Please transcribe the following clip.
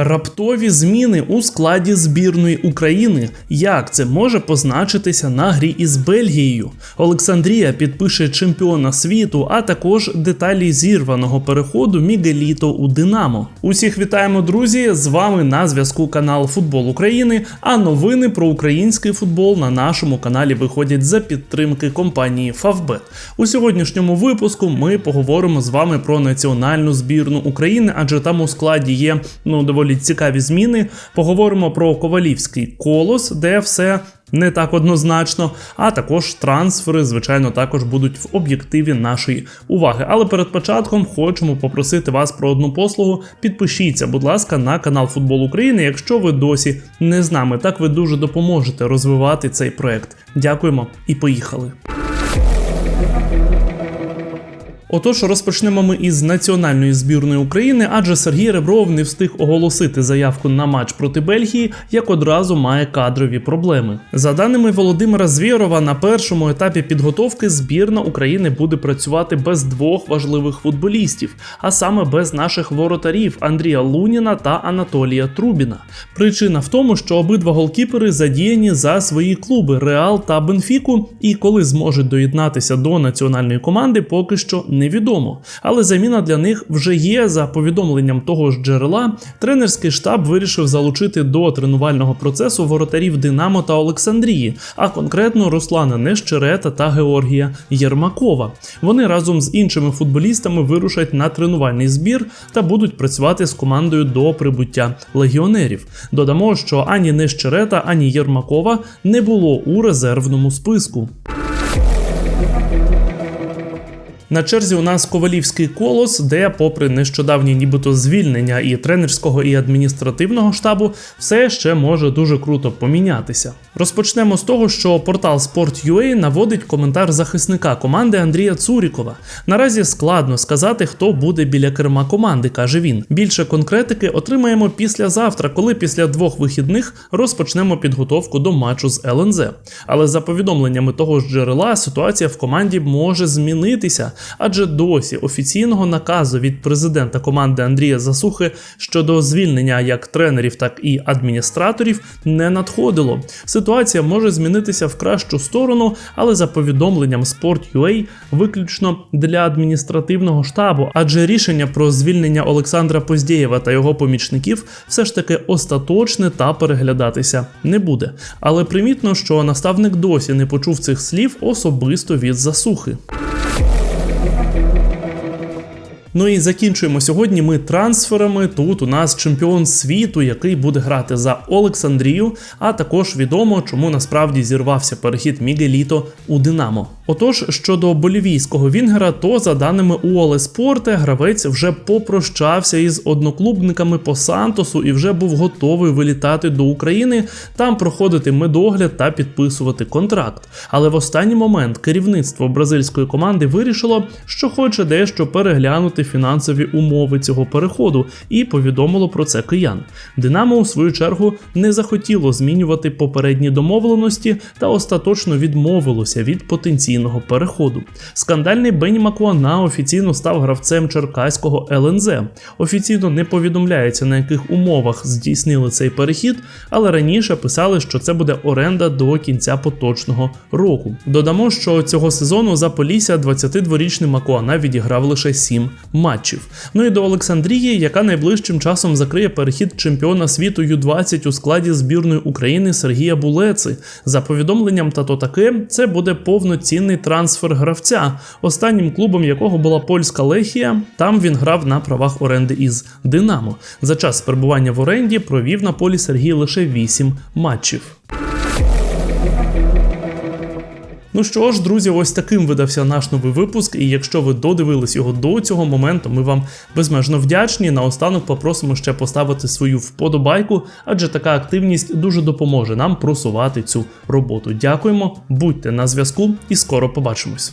Раптові зміни у складі збірної України. Як це може позначитися на грі із Бельгією? Олександрія підпише чемпіона світу, а також деталі зірваного переходу Мігеліто у Динамо. Усіх вітаємо, друзі! З вами на зв'язку канал Футбол України. А новини про український футбол на нашому каналі виходять за підтримки компанії Favbet. У сьогоднішньому випуску ми поговоримо з вами про національну збірну України, адже там у складі є ну доволі цікаві зміни. Поговоримо про ковалівський колос, де все. Не так однозначно, а також трансфери, звичайно, також будуть в об'єктиві нашої уваги. Але перед початком хочемо попросити вас про одну послугу. Підпишіться, будь ласка, на канал Футбол України, якщо ви досі не з нами. Так ви дуже допоможете розвивати цей проект. Дякуємо і поїхали. Отож, розпочнемо ми із національної збірної України, адже Сергій Ребров не встиг оголосити заявку на матч проти Бельгії, як одразу має кадрові проблеми. За даними Володимира Звєрова, на першому етапі підготовки збірна України буде працювати без двох важливих футболістів, а саме без наших воротарів Андрія Луніна та Анатолія Трубіна. Причина в тому, що обидва голкіпери задіяні за свої клуби Реал та Бенфіку, і коли зможуть доєднатися до національної команди, поки що невідомо. Але заміна для них вже є. За повідомленням того ж джерела, тренерський штаб вирішив залучити до тренувального процесу воротарів Динамо та Олександрії, а конкретно Руслана Нещерета та Георгія Єрмакова. Вони разом з іншими футболістами вирушать на тренувальний збір та будуть працювати з командою до прибуття легіонерів. Додамо, що ані Нещерета, ані Єрмакова не було у резервному списку. На черзі у нас ковалівський колос, де, попри нещодавні нібито звільнення і тренерського, і адміністративного штабу, все ще може дуже круто помінятися. Розпочнемо з того, що портал Sport.ua наводить коментар захисника команди Андрія Цурікова. Наразі складно сказати, хто буде біля керма команди, каже він. Більше конкретики отримаємо післязавтра, коли після двох вихідних розпочнемо підготовку до матчу з ЛНЗ. Але за повідомленнями того ж джерела, ситуація в команді може змінитися адже досі офіційного наказу від президента команди Андрія Засухи щодо звільнення як тренерів, так і адміністраторів не надходило. Ситуація може змінитися в кращу сторону, але за повідомленням Sport.ua виключно для адміністративного штабу, адже рішення про звільнення Олександра Поздєєва та його помічників все ж таки остаточне та переглядатися не буде. Але примітно, що наставник досі не почув цих слів особисто від засухи. Ну і закінчуємо сьогодні ми трансферами. Тут у нас чемпіон світу, який буде грати за Олександрію, а також відомо, чому насправді зірвався перехід Мігеліто у Динамо. Отож, щодо болівійського Вінгера, то за даними УОЛ Спорте, гравець вже попрощався із одноклубниками по Сантосу і вже був готовий вилітати до України, там проходити медогляд та підписувати контракт. Але в останній момент керівництво бразильської команди вирішило, що хоче дещо переглянути фінансові умови цього переходу, і повідомило про це киян. Динамо, у свою чергу, не захотіло змінювати попередні домовленості та остаточно відмовилося від потенційного переходу. Скандальний Бенні Макуана офіційно став гравцем черкаського ЛНЗ. Офіційно не повідомляється на яких умовах здійснили цей перехід, але раніше писали, що це буде оренда до кінця поточного року. Додамо, що цього сезону за Полісся 22-річний Макуана відіграв лише 7 матчів. Ну і до Олександрії, яка найближчим часом закриє перехід чемпіона світу Ю-20 у складі збірної України Сергія Булеци. За повідомленням та то таке, це буде повноцінний трансфер гравця, останнім клубом якого була польська Лехія. Там він грав на правах оренди із Динамо. За час перебування в оренді провів на полі Сергій лише 8 матчів. Ну що ж, друзі, ось таким видався наш новий випуск. І якщо ви додивились його до цього моменту, ми вам безмежно вдячні. Наостанок попросимо ще поставити свою вподобайку, адже така активність дуже допоможе нам просувати цю роботу. Дякуємо, будьте на зв'язку і скоро побачимось.